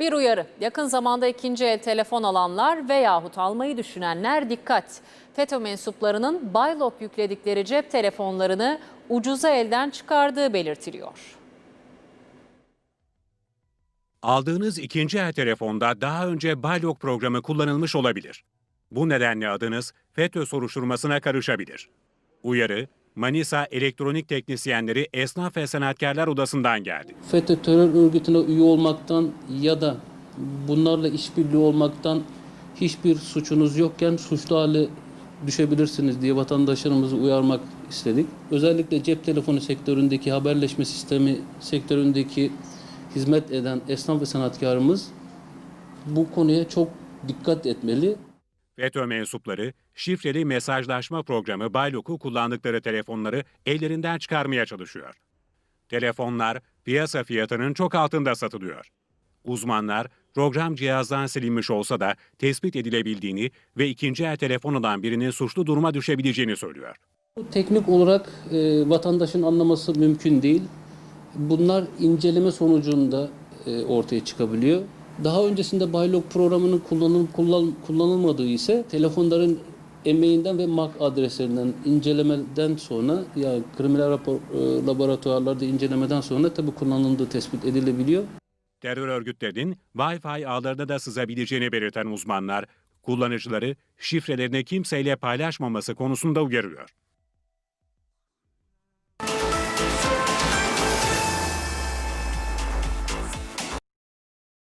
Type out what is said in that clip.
Bir uyarı. Yakın zamanda ikinci el telefon alanlar veyahut almayı düşünenler dikkat. FETÖ mensuplarının Baylok yükledikleri cep telefonlarını ucuza elden çıkardığı belirtiliyor. Aldığınız ikinci el telefonda daha önce Baylok programı kullanılmış olabilir. Bu nedenle adınız FETÖ soruşturmasına karışabilir. Uyarı, Manisa Elektronik Teknisyenleri Esnaf ve Sanatkarlar Odası'ndan geldi. FETÖ terör örgütüne üye olmaktan ya da bunlarla işbirliği olmaktan hiçbir suçunuz yokken suçlu hale düşebilirsiniz diye vatandaşlarımızı uyarmak istedik. Özellikle cep telefonu sektöründeki haberleşme sistemi sektöründeki hizmet eden esnaf ve sanatkarımız bu konuya çok dikkat etmeli. FETÖ mensupları şifreli mesajlaşma programı Baylok'u kullandıkları telefonları ellerinden çıkarmaya çalışıyor. Telefonlar piyasa fiyatının çok altında satılıyor. Uzmanlar program cihazdan silinmiş olsa da tespit edilebildiğini ve ikinci el telefon olan birinin suçlu duruma düşebileceğini söylüyor. Bu teknik olarak e, vatandaşın anlaması mümkün değil. Bunlar inceleme sonucunda e, ortaya çıkabiliyor. Daha öncesinde Baylog programının kullanılıp kullan, kullanılmadığı ise telefonların emeğinden ve MAC adreslerinden incelemeden sonra yani kriminal rapor, e, laboratuvarlarda incelemeden sonra tabii kullanıldığı tespit edilebiliyor. Terör örgütlerinin Wi-Fi ağlarına da sızabileceğini belirten uzmanlar, kullanıcıları şifrelerini kimseyle paylaşmaması konusunda uyarıyor.